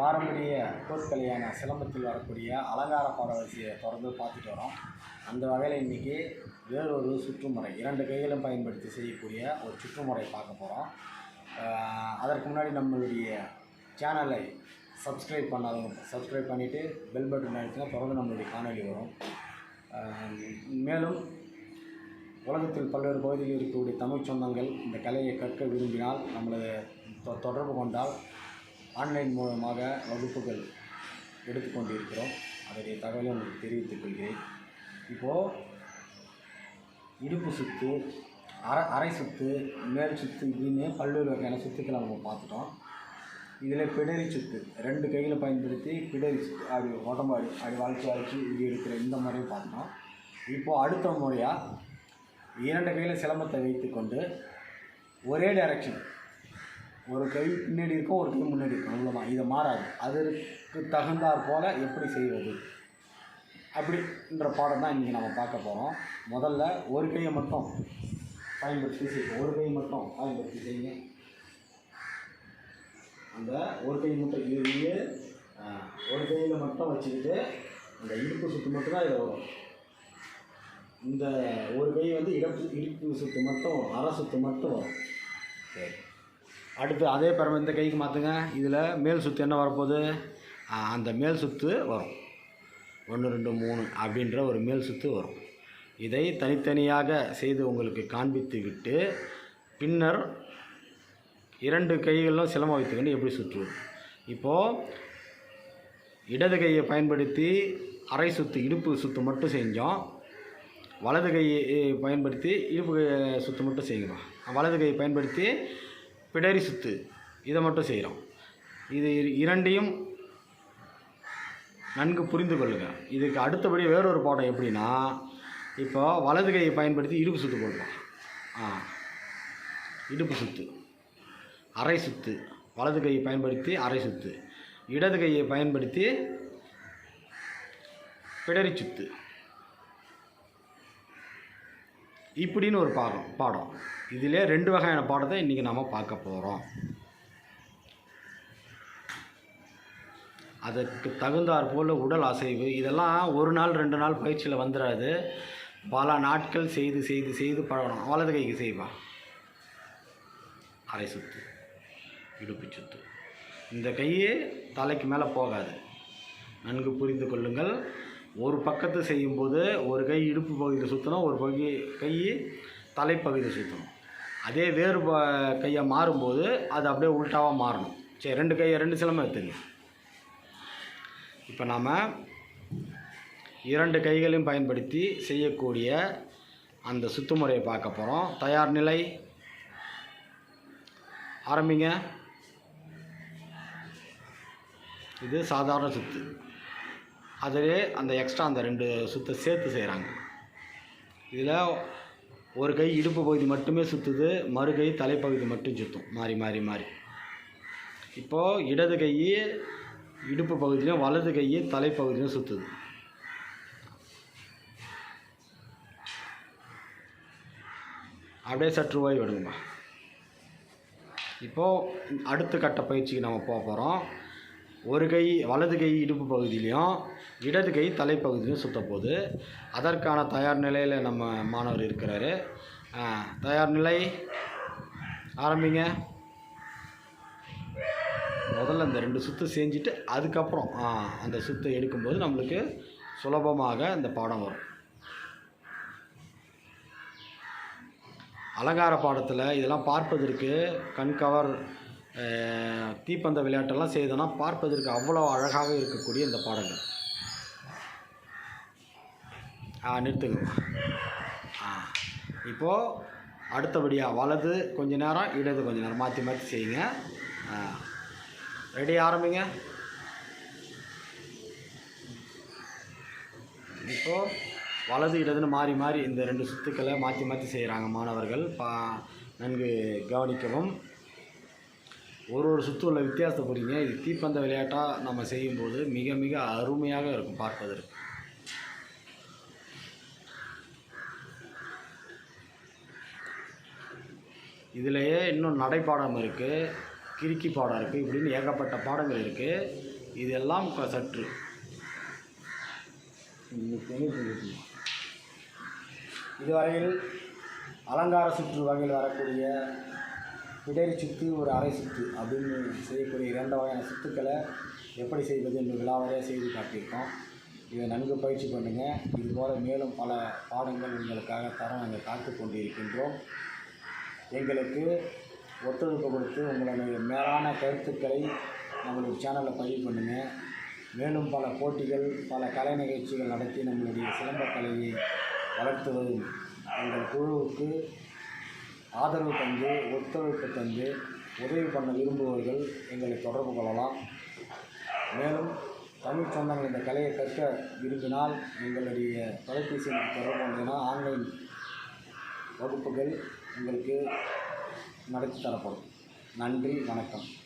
பாரம்பரிய பொருட்களையான சிலம்பத்தில் வரக்கூடிய அலங்கார பாரவரிசியை தொடர்ந்து பார்த்துட்டு வரோம். அந்த வகையில் இன்றைக்கி வேறொரு சுற்றுமுறை இரண்டு கைகளும் பயன்படுத்தி செய்யக்கூடிய ஒரு சுற்றுமுறை பார்க்க போகிறோம் அதற்கு முன்னாடி நம்மளுடைய சேனலை சப்ஸ்கிரைப் பண்ணாதவங்க சப்ஸ்கிரைப் பண்ணிவிட்டு பெல் பட்டன் ஆகிடுச்சுன்னா தொடர்ந்து நம்மளுடைய காணொலி வரும். மேலும் உலகத்தில் பல்வேறு பகுதிகளில் இருக்கக்கூடிய தமிழ் சொந்தங்கள் இந்த கலையை கற்க விரும்பினால் நம்மளை தொ- தொடர்பு கொண்டால் ஆன்லைன் மூலமாக வகுப்புகள் எடுத்துக்கொண்டு இருக்கிறோம் அதனுடைய தகவலை உங்களுக்கு தெரிவித்துக் கொள்கிறேன். இப்போது இடுப்பு சுத்து அரை அரை சுத்து மேல் சுத்து இப்படின்னு பல்வேறு வகையான சுத்துக்களை நம்ம பார்த்துட்டோம். இதில் பிடரி சுத்து ரெண்டு கையில் பயன்படுத்தி பிடரி சுத்து அப்படி உடம்பு அப்படி வளர்ச்சி வளைச்சி வளைச்சி இப்படி இருக்கிற இந்த மாதிரியும் பார்த்தோம் இப்போது அடுத்த முறையாக இரண்டு கையில் சிலம்பத்தை வைத்துக்கொண்டு ஒரே டைரக்ஷன் ஒரு கை பின்னாடி இருக்கும் ஒரு கை முன்னாடி இருக்கும். அவ்வளோதான் இது மாறாது. அதற்கு தகுந்தாற் போல் எப்படி செய்வது? அப்படின்ற பாடம் தான் இன்றைக்கி நம்ம பார்க்க போகிறோம் முதல்ல ஒரு கையை மட்டும் பயன்படுத்தி செய்யும் ஒரு கையை மட்டும் பயன்படுத்தி செய்யுங்க. அந்த ஒரு கை மட்டும் இருந்து ஒரு கையில் மட்டும் வச்சுக்கிட்டு அந்த இடுப்பு சுற்று மட்டும் தான் இதில் வரும். இந்த ஒரு கை வந்து இடுப்பு இடுப்பு சுற்று மட்டும் அரை சுற்று மட்டும் வரும். சரி. அடுத்து அதே பரம இந்த கைக்கு மாற்றுங்க இதில் மேல் சுத்து என்ன வரப்போகுது? அந்த மேல் சுத்து வரும். ஒன்று ரெண்டு மூணு அப்படின்ற ஒரு மேல் சுத்து வரும். இதை தனித்தனியாக செய்து உங்களுக்கு காண்பித்து விட்டு பின்னர் இரண்டு கைகளும் சிலம்பம் வைத்துக்கொண்டு எப்படி சுற்றுவது? இப்போது இடது கையை பயன்படுத்தி அரை சுத்து இடுப்பு சுத்து மட்டும் செஞ்சோம். வலது கையை பயன்படுத்தி இடுப்பு கை- சுத்து மட்டும் செய்யணும் வலது கையை பயன்படுத்தி பிடரி சுத்து. இதை மட்டும் செய்கிறோம் இது இரண்டையும் நன்கு புரிந்து கொள்ளுங்கள் இதுக்கு அடுத்தபடி வேறொரு பாடம் எப்படின்னா இப்போ வலது கையை பயன்படுத்தி இடுப்பு சுத்து போடுவோம் ஆ. இடுப்பு சுத்து. அரை சுத்து. வலது கையை பயன்படுத்தி அரை சுத்து. இடது கையை பயன்படுத்தி பிடரி சுத்து. இப்படின்னு ஒரு பாடம் பாடம். இதிலே ரெண்டு வகையான பாடத்தை இன்றைக்கி நம்ம பார்க்க போகிறோம் அதற்கு தகுந்தாற் போல் உடல் அசைவு. இதெல்லாம் ஒரு நாள் ரெண்டு நாள் பயிற்சியில் வந்துடாது பல நாட்கள் செய்து செய்து செய்து பழகணும். வலது கைக்கு செய்வா. அரை சுத்து. இடுப்பு சுத்து. இந்த கையே தலைக்கு மேலே போகாது. நன்கு புரிந்து கொள்ளுங்கள். ஒரு பக்கத்து செய்யும்போது ஒரு கை இடுப்பு பகுதியில் சுற்றணும் ஒரு பகுதி கை தலைப்பகுதியில் சுற்றணும் அதே வேறு கையை மாறும்போது அது அப்படியே உல்ட்டாவாக மாறணும். சரி ரெண்டு கையை ரெண்டு சிலம்பம் எடுத்துங்க. இப்போ நாம் இரண்டு கைகளையும் பயன்படுத்தி செய்யக்கூடிய அந்த சுத்துமுறையை பார்க்க போகிறோம் தயார் நிலை. ஆரம்பிங்க. இது சாதாரண சுத்து. அதிலே அந்த எக்ஸ்ட்ரா அந்த ரெண்டு சுத்தை சேர்த்து செய்கிறாங்க இதில் ஒரு கை இடுப்பு பகுதி மட்டுமே சுற்றுது மறு கை தலைப்பகுதி மட்டும் சுற்றும் மாறி மாறி மாறி. இப்போது இடது கை இடுப்பு பகுதியிலும் வலது கை தலைப்பகுதியிலும் சுற்றுது அப்படியே சற்று ஓய்வு எடுங்கம்மா. இப்போது அடுத்த கட்ட பயிற்சிக்கு நம்ம போக போகிறோம் ஒரு கை வலது கை இடுப்பு பகுதியிலையும் இடது கை தலைப்பகுதியிலும் சுத்த போகுது. அதற்கான தயார் நிலையில் நம்ம மாணவர் இருக்கிறாரு. தயார் நிலை ஆரம்பிங்க. முதல்ல அந்த ரெண்டு சுற்று செஞ்சுட்டு அதுக்கப்புறம் அந்த சுத்தை எடுக்கும்போது நம்மளுக்கு சுலபமாக இந்த பாடம் வரும். அலங்கார பாடத்தில் இதெல்லாம் பார்ப்பதற்கு கண்கவர் தீப்பந்த விளையாட்டெல்லாம் செய்தோன்னா பார்ப்பதற்கு அவ்வளோ அழகாக இருக்கக்கூடிய இந்த பாடங்கள் ஆ நிறுத்துங்க. ஆ இப்போது அடுத்தபடியாக வலது கொஞ்ச நேரம் இடது கொஞ்ச நேரம். மாற்றி மாற்றி செய்யுங்க. ஆ ரெடி ஆரம்பிங்க. இப்போது வலது இடதுன்னு மாறி மாறி இந்த ரெண்டு சுத்துக்களை மாற்றி மாற்றி செய்கிறாங்க மாணவர்கள். பா நன்கு கவனிக்கவும். ஒரு ஒரு சுற்று உள்ள வித்தியாசத்தை புரியுங்க. இது தீப்பந்த விளையாட்டாக நம்ம செய்யும்போது மிக மிக அருமையாக இருக்கும் பார்ப்பதற்கு. இதிலேயே இன்னும் நடைப்பாடம் இருக்குது கிறுக்கி பாடம் இருக்குது இப்படின்னு ஏகப்பட்ட பாடங்கள் இருக்குது இதெல்லாம் சற்று. இதுவரையில் அலங்கார சுற்று வகையில் வரக்கூடிய பிடரி சுத்து ஒரு அரை சுற்று அப்படின்னு செய்யக்கூடிய இரண்டு வகையான சுத்துக்களை எப்படி செய்வது என்று விழாவையாக செய்து காட்டியிருக்கோம். இதை நன்கு பயிற்சி பண்ணுங்கள் இதுபோல் மேலும் பல பாடங்கள் உங்களுக்காக தர நாங்கள் காத்து கொண்டிருக்கின்றோம். எங்களுக்கு ஒத்துழைப்பு கொடுத்து உங்களுடைய மேலான கருத்துக்களை நம்மளுடைய சேனலில் பதிவு பண்ணுங்கள் மேலும் பல போட்டிகள் பல கலை நிகழ்ச்சிகள் நடத்தி நம்மளுடைய சிலம்பக் கலையை வளர்த்துவதும் எங்கள் குழுவுக்கு ஆதரவு தந்து ஒத்துழைப்பு தந்து உதவி பண்ண விரும்புபவர்கள் எங்களை தொடர்பு கொள்ளலாம். மேலும் தமிழ் சொந்தங்கள் இந்த கலையை கற்க விரும்பினால் எங்களுடைய தொலைபேசி தொடர்பு கொண்டீங்கன்னா ஆன்லைன் வகுப்புகள் உங்களுக்கு நடத்தி தரப்படும். நன்றி வணக்கம்.